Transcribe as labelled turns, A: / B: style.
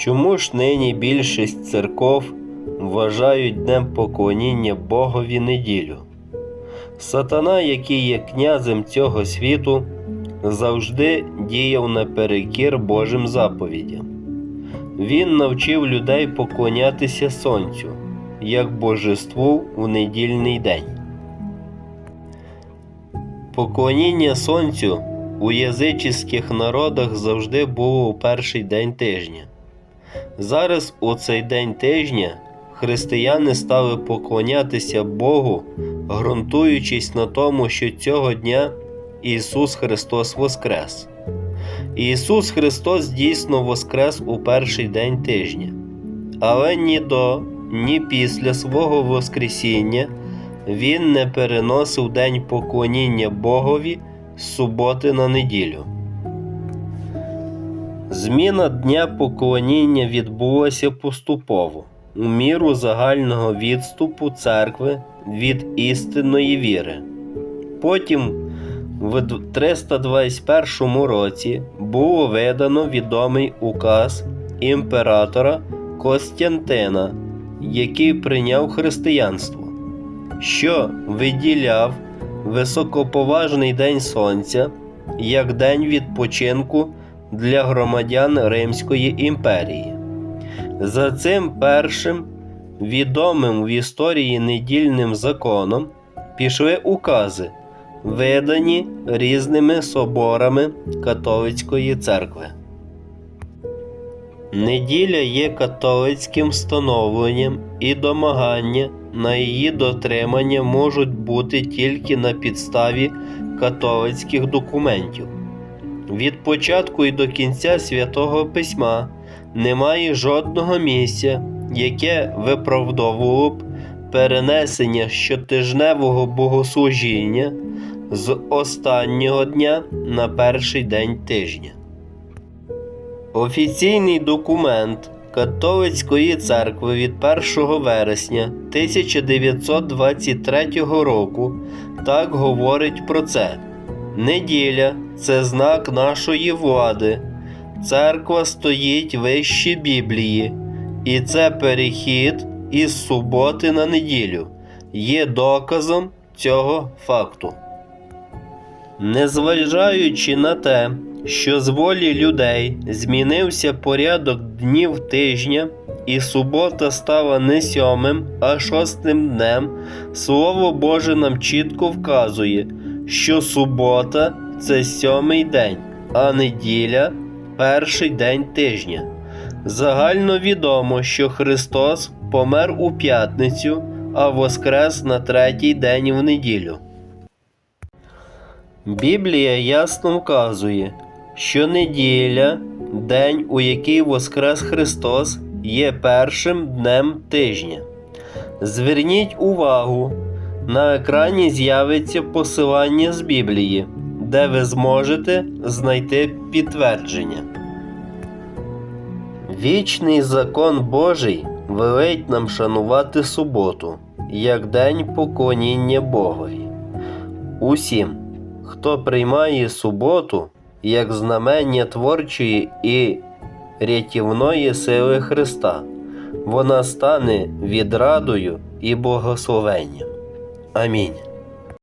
A: Чому ж нині більшість церков вважають днем поклоніння Богові неділю? Сатана, який є князем цього світу, завжди діяв наперекір Божим заповідям. Він навчив людей поклонятися сонцю, як божеству в недільний день. Поклоніння сонцю у язичних народах завжди було у перший день тижня. Зараз у цей день тижня християни стали поклонятися Богу, ґрунтуючись на тому, що цього дня Ісус Христос Воскрес. Ісус Христос дійсно воскрес у перший день тижня, але ні до, ні після свого Воскресіння Він не переносив день поклоніння Богові з суботи на неділю. Зміна дня поклоніння відбулася поступово у міру загального відступу церкви від істинної віри. Потім в 321 році було видано відомий указ імператора Костянтина, який прийняв християнство, що виділяв високоповажний День Сонця як день відпочинку для громадян Римської імперії. За цим першим відомим в історії недільним законом пішли укази, видані різними соборами католицької церкви. Неділя є католицьким встановленням і домагання на її дотримання можуть бути тільки на підставі католицьких документів. Від початку і до кінця святого письма немає жодного місця, яке виправдовувало б перенесення щотижневого богослужіння з останнього дня на перший день тижня. Офіційний документ Католицької церкви від 1 вересня 1923 року так говорить про це. Неділя це знак нашої влади. Церква стоїть вище Біблії, і це перехід із суботи на неділю є доказом цього факту. Незважаючи на те, що з волі людей змінився порядок днів тижня, і субота стала не сьомим, а шостим днем, Слово Боже нам чітко вказує, що субота це сьомий день, а неділя перший день тижня. Загально відомо, що Христос помер у п'ятницю, а воскрес на третій день в неділю. Біблія ясно вказує, що неділя, день, у який воскрес Христос, є першим днем тижня. Зверніть увагу, на екрані з'явиться посилання з Біблії, де ви зможете знайти підтвердження. Вічний закон Божий велить нам шанувати суботу як день поклоніння Богові. Усім, хто приймає суботу як знамення творчої і рятівної сили Христа, вона стане відрадою і благословенням. Амінь.